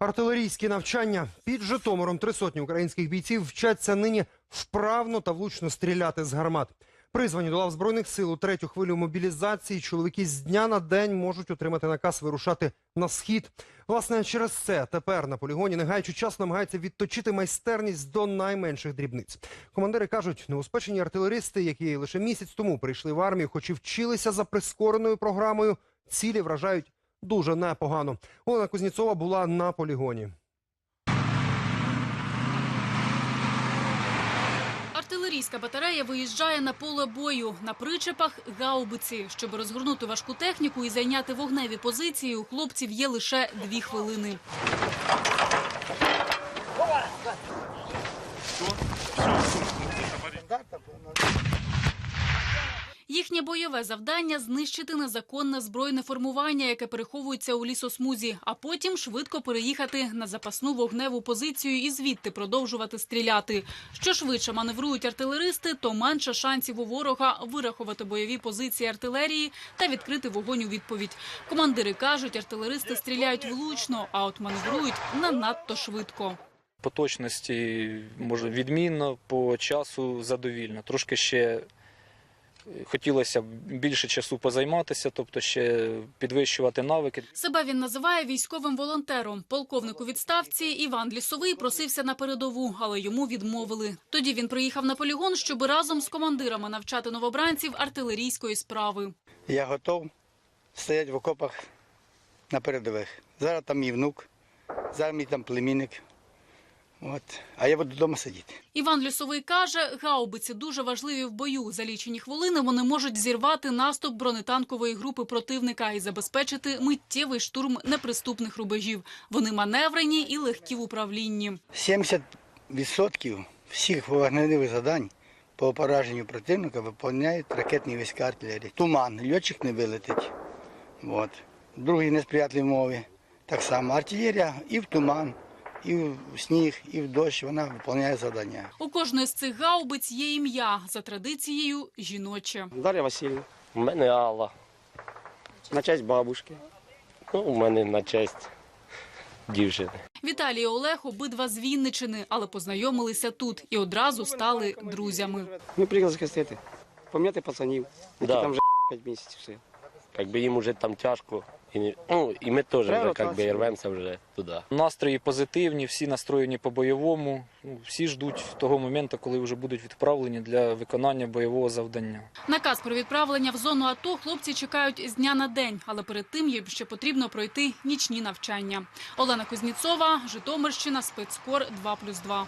Артилерійські навчання під Житомиром три сотні українських бійців вчаться нині вправно та влучно стріляти з гармат. Призвані до лав збройних сил у третю хвилю мобілізації. Чоловіки з дня на день можуть отримати наказ вирушати на схід. Власне, через це тепер на полігоні, не гаючи час, намагаються відточити майстерність до найменших дрібниць. Командири кажуть, неуспешені артилеристи, які лише місяць тому прийшли в армію, хоч і вчилися за прискореною програмою, цілі вражають дуже непогано. Олена Кузнєцова була на полігоні. Артилерійська батарея виїжджає на поле бою на причепах гаубиці. Щоб розгорнути важку техніку і зайняти вогневі позиції, у хлопців є лише дві хвилини. Їхнє бойове завдання знищити незаконне збройне формування, яке переховується у лісосмузі, а потім швидко переїхати на запасну вогневу позицію і звідти продовжувати стріляти. Що швидше маневрують артилеристи, то менше шансів у ворога вирахувати бойові позиції артилерії та відкрити вогонь у відповідь. Командири кажуть, артилеристи стріляють влучно, а от маневрують не надто швидко. По точності може відмінно, по часу задовільно. Трошки ще хотілося б більше часу позайматися, тобто ще підвищувати навики. Себе він називає військовим волонтером. Полковник у відставці Іван Лісовий просився на передову, але йому відмовили. Тоді він приїхав на полігон, щоб разом з командирами навчати новобранців артилерійської справи. Я готов стояти в окопах на передових. Зараз там мій внук, зараз мій там племінник. От. А я буду вдома сидіти. Іван Лісовий каже, гаубиці дуже важливі в бою. За лічені хвилини вони можуть зірвати наступ бронетанкової групи противника і забезпечити миттєвий штурм неприступних рубежів. Вони маневрені і легкі в управлінні. 70% всіх вогневих завдань по пораженню противника виконують ракетні війська артилерії. Туман, льотчик не вилетить. От. Другі несприятливі мови. Так само артилерія і в туман, і в сніг, і в дощ вона виконує завдання. У кожної з цих гаубиць є ім'я за традицією жіноче. Дар'я Васильівна. У мене Алла. На честь бабушки. Ну, у мене на честь дівчини. Віталій і Олег обидва з Вінничини, але познайомилися тут і одразу стали друзями. Ми приїхали захистити. Пом'яти пацанів, які Да. там вже 5 місяців все. Якби їм уже там тяжко, і, ну, і ми теж вже, як би, рвемося вже туди. Настрої позитивні, всі настроєні по-бойовому. Ну, Всі ждуть того моменту, коли вже будуть відправлені для виконання бойового завдання. Наказ про відправлення в зону АТО хлопці чекають з дня на день, але перед тим їм ще потрібно пройти нічні навчання. Олена Кузніцова, Житомирщина, спецкор 2+,2.